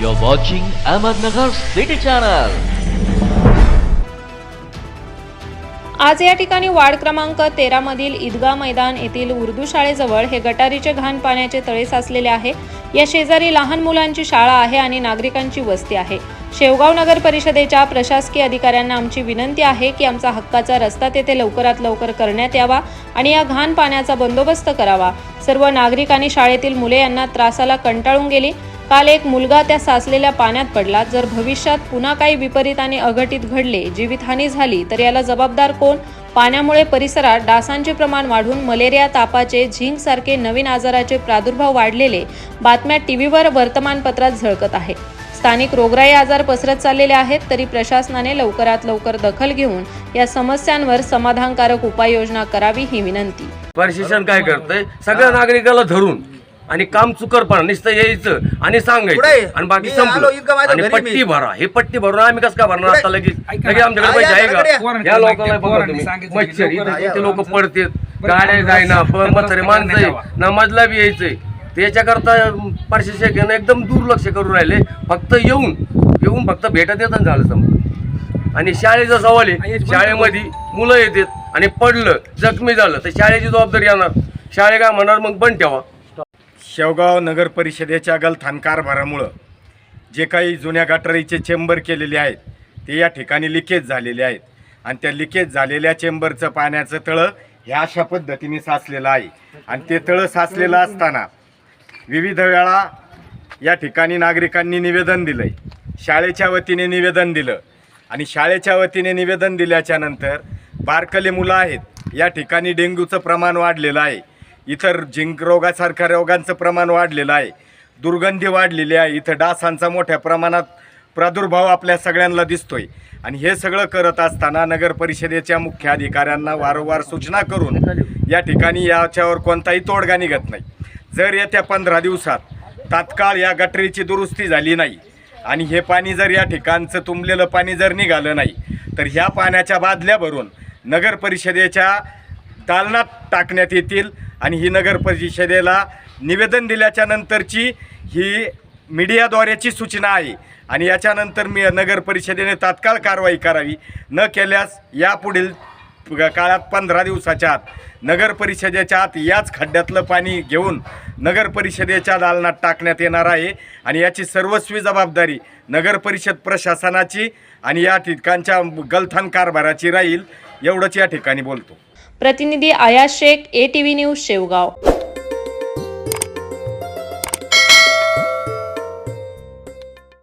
You're watching Ahmednagar City Channel. आज या ठिकाणी वार्ड क्रमांक तेरा मधील ईदगा मैदान येथील उर्दू शाळेजवळ हे गटारीचे घाण पाण्याचे तळे साचलेले आहे. या शेजारी लहान मुलांची शाळा आहे आणि नागरिकांची वस्ती आहे. शेवगाव नगर परिषदेच्या प्रशासकीय अधिकाऱ्यांना आमची विनंती आहे की आमचा हक्काचा रस्ता तेथे लवकरात लवकर करण्यात यावा आणि या घाण पाण्याचा बंदोबस्त करावा. सर्व नागरिक आणि शाळेतील मुले यांना त्रासाला कंटाळून गेली. काल एक मुलगा त्या साचलेल्या पाण्यात पडला. जर भविष्यात पुन्हा काही विपरीत आणि अघटित घडले जीवितहानी झाली तर याला जबाबदार कोण? पाण्यामुळे परिसरात डासांचे प्रमाण वाढून मलेरिया तापाचे झिंक सारखे नवीन आजाराचे प्रादुर्भाव वाढलेले बातम्या टीव्हीवर वर्तमानपत्रात झळकत आहे. स्थानिक रोगराई आजार पसरत चाललेले आहेत तरी प्रशासनाने लवकरात लवकर दखल घेऊन या समस्यांवर समाधानकारक उपाययोजना करावी ही विनंती. प्रशासन काय करतंय? सगळ्या नागरिकाला धरून आणि काम चुकरपणा नुसतं यायचं आणि सांगायचं. आणि बाकी संपलं. आणि पट्टी. भरा. हे पट्टी भरून आम्ही कसं काय भरणार? आता लगेच. लगेच. आमच्याकडे पैसे या, आहे. का? या लोकांना बघा तुम्ही. की मच्छर लोक पडतात. गाड्या जायना पण म्हातारे माणसं नमाजला बी यायचंय. त्याच्याकरता प्रशासक एकदम दुर्लक्ष करून राहिले. फक्त येऊन येऊन फक्त भेटत येतात झालं समजा आणि शाळेचा सवाल आहे शाळेमध्ये मुलं येतात आणि पडलं जखमी झालं तर शाळेची जबाबदारी येणार. शाळे काय म्हणणार? मग बंद ठेवा. शेवगाव नगर परिषदेच्या गलथान कारभारामुळं जे काही जुन्या गटारीचे चेंबर केलेले आहेत ते या ठिकाणी लिकेज झालेले आहेत. आणि त्या लिकेज झालेल्या चेंबरचं पाण्याचं तळं ह्या अशा पद्धतीने साचलेलं आहे. आणि ते तळं साचलेलं असताना विविध वेळा या ठिकाणी नागरिकांनी निवेदन दिलं आहे शाळेच्या वतीने निवेदन दिलं. आणि शाळेच्या वतीने निवेदन दिल्याच्यानंतर बारकले मुलं आहेत या ठिकाणी डेंग्यूचं प्रमाण वाढलेलं आहे. इतर झिंक रोगासारख्या रोगांचं प्रमाण वाढलेलं आहे. दुर्गंधी वाढलेली आहे. इथं डासांचा मोठ्या प्रमाणात प्रादुर्भाव आपल्या सगळ्यांना दिसतोय. आणि हे सगळं करत असताना नगर परिषदेच्या मुख्य अधिकाऱ्यांना वारंवार सूचना करून या ठिकाणी याच्यावर कोणताही तोडगा निघत नाही. जर येत्या पंधरा दिवसात तात्काळ या गटरीची दुरुस्ती झाली नाही आणि हे पाणी जर या ठिकाणचं तुंबलेलं पाणी जर निघालं नाही तर ह्या पाण्याच्या बादल्या भरून नगर परिषदेच्या दालनात टाकण्यात येतील. आणि ही नगर परिषदेला निवेदन दिल्याच्या नंतरची ही मीडियाद्वारेची सूचना आहे. आणि याच्यानंतर मी नगर परिषदेने तात्काळ कारवाई करावी. न केल्यास यापुढील काळात पंधरा दिवसाच्या आत नगर परिषदेच्या आत याच खड्ड्यातलं पाणी घेऊन नगर परिषदेच्या दालनात टाकण्यात येणार आहे. आणि याची सर्वस्वी जबाबदारी नगर परिषद प्रशासनाची आणि या ठिकाणच्या गलथान कारभाराची राहील. एवढंच या ठिकाणी बोलतो. प्रतिनिधी Aaya Shaikh A T V news Shevgaon.